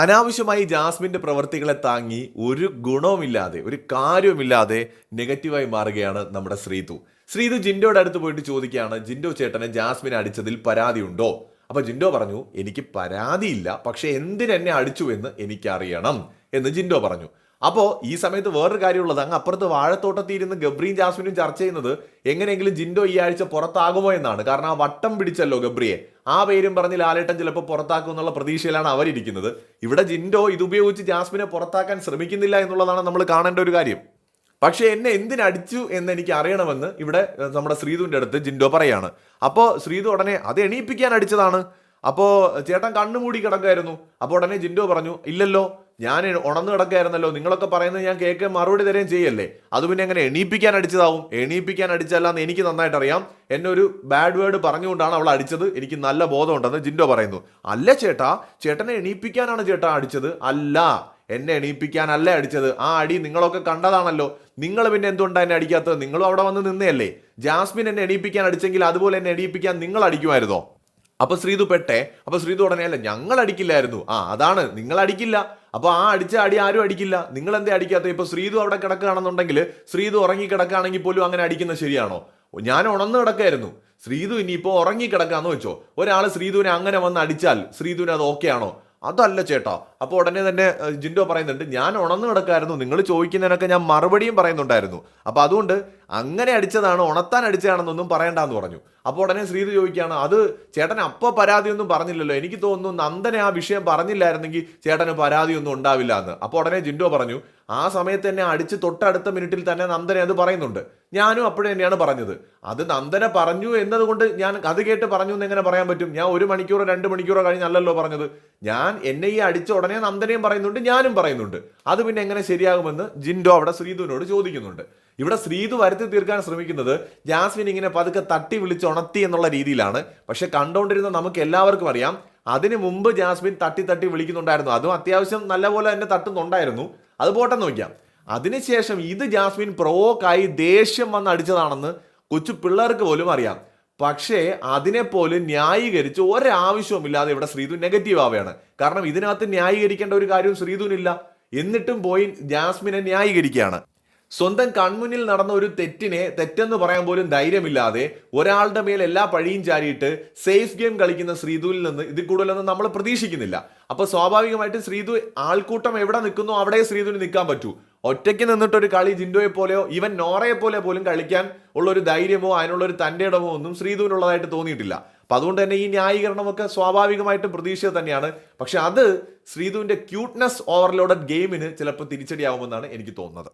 അനാവശ്യമായി ജാസ്മിന്റെ പ്രവൃത്തികളെ താങ്ങി ഒരു ഗുണവുമില്ലാതെ ഒരു കാര്യവുമില്ലാതെ നെഗറ്റീവായി മാറുകയാണ് നമ്മുടെ ശ്രീതു. ശ്രീതു ജിൻഡോയുടെ അടുത്ത് പോയിട്ട് ചോദിക്കുകയാണ് ജിൻഡോ ചേട്ടനെ ജാസ്മിൻ അടിച്ചതിൽ പരാതിയുണ്ടോ? അപ്പോൾ ജിൻഡോ പറഞ്ഞു എനിക്ക് പരാതിയില്ല പക്ഷെ എന്തിനെന്നെ അടിച്ചു എന്ന് എനിക്കറിയണം എന്ന് ജിൻഡോ പറഞ്ഞു. അപ്പോൾ ഈ സമയത്ത് വേറൊരു കാര്യമുള്ളത് അങ്ങ് അപ്പുറത്ത് വാഴത്തോട്ടത്തിൽ ഇരുന്ന് ഗബ്രിയും ജാസ്മിനും ചർച്ച ചെയ്യുന്നത് എങ്ങനെയെങ്കിലും ജിൻഡോ ഈ ആഴ്ച പുറത്താകുമോ എന്നാണ്. കാരണം ആ വട്ടം പിടിച്ചല്ലോ ഗബ്രിയെ. ആ പേരും പറഞ്ഞ് ലാലേട്ടൻ ചിലപ്പോൾ പുറത്താക്കും എന്നുള്ള പ്രതീക്ഷയിലാണ് അവരിരിക്കുന്നത്. ഇവിടെ ജിൻഡോ ഇതുപയോഗിച്ച് ജാസ്മിനെ പുറത്താക്കാൻ ശ്രമിക്കുന്നില്ല എന്നുള്ളതാണ് നമ്മൾ കാണേണ്ട ഒരു കാര്യം. പക്ഷേ എന്നെ എന്തിനടിച്ചു എന്ന് എനിക്ക് അറിയണമെന്ന് ഇവിടെ നമ്മുടെ ശ്രീതുവിന്റെ അടുത്ത് ജിൻഡോ പറയാണ്. അപ്പോൾ ശ്രീതു ഉടനെ അത് എണീപ്പിക്കാൻ അടിച്ചതാണ്. അപ്പോൾ ചേട്ടൻ കണ്ണുമൂടി കിടക്കായിരുന്നു അപ്പോൾ ഉടനെ ജിൻഡോ പറഞ്ഞു ഇല്ലല്ലോ ഞാൻ ഉണർന്നു കിടക്കായിരുന്നല്ലോ നിങ്ങളൊക്കെ പറയുന്നത് ഞാൻ കേക്ക് മറുപടി തരുകയും ചെയ്യല്ലേ? അത് പിന്നെ എങ്ങനെ എണീപ്പിക്കാൻ അടിച്ചതാവും? എണീപ്പിക്കാൻ അടിച്ചല്ലാന്ന് എനിക്ക് നന്നായിട്ട് അറിയാം എന്നെ ഒരു ബാഡ് വേർഡ് പറഞ്ഞുകൊണ്ടാണ് അവൾ അടിച്ചത്. എനിക്ക് നല്ല ബോധമുണ്ടെന്ന് ജിൻഡോ പറയുന്നു. അല്ല ചേട്ടാ ചേട്ടനെ എണീപ്പിക്കാനാണ് ചേട്ടാ അടിച്ചത്. അല്ല എന്നെ എണീപ്പിക്കാനല്ല അടിച്ചത്. ആ അടി നിങ്ങളൊക്കെ കണ്ടതാണല്ലോ. നിങ്ങൾ പിന്നെ എന്തുകൊണ്ടാണ് എന്നെ അടിക്കാത്തത്? നിങ്ങളും അവിടെ വന്ന് നിന്നയല്ലേ? ജാസ്മിൻ എന്നെ എണീപ്പിക്കാൻ അടിച്ചെങ്കിൽ അതുപോലെ എന്നെ എണീപ്പിക്കാൻ നിങ്ങൾ അടിക്കുമായിരുന്നോ? അപ്പൊ ശ്രീതു പെട്ടെ. അപ്പൊ ശ്രീതു ഉടനെ അല്ല ഞങ്ങൾ അടിക്കില്ലായിരുന്നു. ആ അതാണ്. നിങ്ങൾ അടിക്കില്ല. അപ്പൊ ആ അടിച്ച അടി ആരും അടിക്കില്ല. നിങ്ങൾ എന്തേ അടിക്കാത്ത ഇപ്പോൾ ശ്രീതു അവിടെ കിടക്കുകയാണെന്നുണ്ടെങ്കിൽ ശ്രീതു ഉറങ്ങി കിടക്കുകയാണെങ്കിൽ പോലും അങ്ങനെ അടിക്കുന്നത് ശരിയാണോ? ഞാൻ ഉണർന്ന് കിടക്കായിരുന്നു ശ്രീതു ഇനിയിപ്പോൾ ഉറങ്ങി കിടക്കാന്ന് വെച്ചോ. ഒരാൾ ശ്രീതുവിനെ അങ്ങനെ വന്ന് അടിച്ചാൽ ശ്രീതുവിന് അത് ഓക്കെ ആണോ? അതല്ല ചേട്ടാ. അപ്പോൾ ഉടനെ തന്നെ ജിൻഡോ പറയുന്നുണ്ട് ഞാൻ ഉണന്ന് കിടക്കായിരുന്നു. നിങ്ങൾ ചോദിക്കുന്നതിനൊക്കെ ഞാൻ മറുപടിയും പറയുന്നുണ്ടായിരുന്നു. അപ്പോൾ അതുകൊണ്ട് അങ്ങനെ അടിച്ചതാണ് ഉണത്താൻ അടിച്ചതാണെന്നൊന്നും പറയണ്ടെന്ന് പറഞ്ഞു. അപ്പോൾ ഉടനെ ശ്രീധ ചോദിക്കുകയാണ് അത് ചേട്ടൻ അപ്പോൾ പരാതിയൊന്നും പറഞ്ഞില്ലല്ലോ? എനിക്ക് തോന്നുന്നു നന്ദനെ ആ വിഷയം പറഞ്ഞില്ലായിരുന്നെങ്കിൽ ചേട്ടന് പരാതിയൊന്നും ഉണ്ടാവില്ല എന്ന്. അപ്പോൾ ഉടനെ ജിൻഡോ പറഞ്ഞു ആ സമയത്ത് തന്നെ അടിച്ച് തൊട്ടടുത്ത മിനിറ്റിൽ തന്നെ നന്ദനെ അത് പറയുന്നുണ്ട്. ഞാനും അപ്പോഴേ തന്നെയാണ് പറഞ്ഞത്. അത് നന്ദനെ പറഞ്ഞു എന്നതുകൊണ്ട് ഞാൻ അത് കേട്ട് പറഞ്ഞു എന്ന് എങ്ങനെ പറയാൻ പറ്റും? ഞാൻ ഒരു മണിക്കൂറോ രണ്ട് മണിക്കൂറോ കഴിഞ്ഞല്ലല്ലോ പറഞ്ഞത്. ഞാൻ എന്നെ ഈ അടിച്ച ഉടനെ നന്ദനെയും പറയുന്നുണ്ട് ഞാനും പറയുന്നുണ്ട്. അത് പിന്നെ എങ്ങനെ ശരിയാകുമെന്ന് ജിൻഡോ അവിടെ ശ്രീധുവിനോട് ചോദിക്കുന്നുണ്ട്. ഇവിടെ ശ്രീധു വരുത്തി തീർക്കാൻ ശ്രമിക്കുന്നത് ജാസ്മിൻ ഇങ്ങനെ പതുക്കെ തട്ടി വിളിച്ച് ഉണർത്തി എന്നുള്ള രീതിയിലാണ്. പക്ഷെ കണ്ടുകൊണ്ടിരുന്ന നമുക്ക് എല്ലാവർക്കും അറിയാം അതിനു മുമ്പ് ജാസ്മിൻ തട്ടി തട്ടി വിളിക്കുന്നുണ്ടായിരുന്നു. അതും അത്യാവശ്യം നല്ലപോലെ തന്നെ തട്ടുന്നുണ്ടായിരുന്നു. അത് പോട്ടെ നോക്കാം അതിനുശേഷം ഇത് ജാസ്മിൻ പ്രൊവോക്കായി ദേഷ്യം വന്ന് അടിച്ചതാണെന്ന് കൊച്ചു പിള്ളേർക്ക് പോലും അറിയാം. പക്ഷേ അതിനെ പോലും ന്യായീകരിച്ച് ഒരാവശ്യവുമില്ലാതെ ഇവിടെ ശ്രീധു നെഗറ്റീവ് ആവുകയാണ്. കാരണം ഇതിനകത്ത് ന്യായീകരിക്കേണ്ട ഒരു കാര്യവും ശ്രീധുവിനില്ല. എന്നിട്ടും പോയി ജാസ്മിനെ ന്യായീകരിക്കുകയാണ്. സ്വന്തം കൺമുന്നിൽ നടന്ന ഒരു തെറ്റിനെ തെറ്റെന്ന് പറയാൻ പോലും ധൈര്യമില്ലാതെ ഒരാളുടെ മേൽ എല്ലാ പഴിയും ചാരിയിട്ട് സേഫ് ഗെയിം കളിക്കുന്ന ശ്രീധുവിൽ നിന്ന് ഇതിൽ കൂടുതലൊന്നും നമ്മൾ പ്രതീക്ഷിക്കുന്നില്ല. അപ്പോൾ സ്വാഭാവികമായിട്ടും ശ്രീധു ആൾക്കൂട്ടം എവിടെ നിൽക്കുന്നോ അവിടെ ശ്രീധുവിന് നിൽക്കാൻ പറ്റൂ. ഒറ്റയ്ക്ക് നിന്നിട്ട് ഒരു കളി ജിൻഡോയെ പോലെയോ ഇവൻ നോറയെ പോലെ പോലും കളിക്കാൻ ഉള്ള ഒരു ധൈര്യമോ അതിനുള്ള ഒരു തന്റെ ഇടമോ ഒന്നും ശ്രീധുവിനുള്ളതായിട്ട് തോന്നിയിട്ടില്ല. അപ്പം അതുകൊണ്ട് തന്നെ ഈ ന്യായീകരണമൊക്കെ സ്വാഭാവികമായിട്ടും പ്രതീക്ഷ തന്നെയാണ്. പക്ഷെ അത് ശ്രീധുവിന്റെ ക്യൂട്ട്നെസ് ഓവർലോഡഡ് ഗെയിമിന് ചിലപ്പോൾ തിരിച്ചടിയാവുമെന്നാണ് എനിക്ക് തോന്നുന്നത്.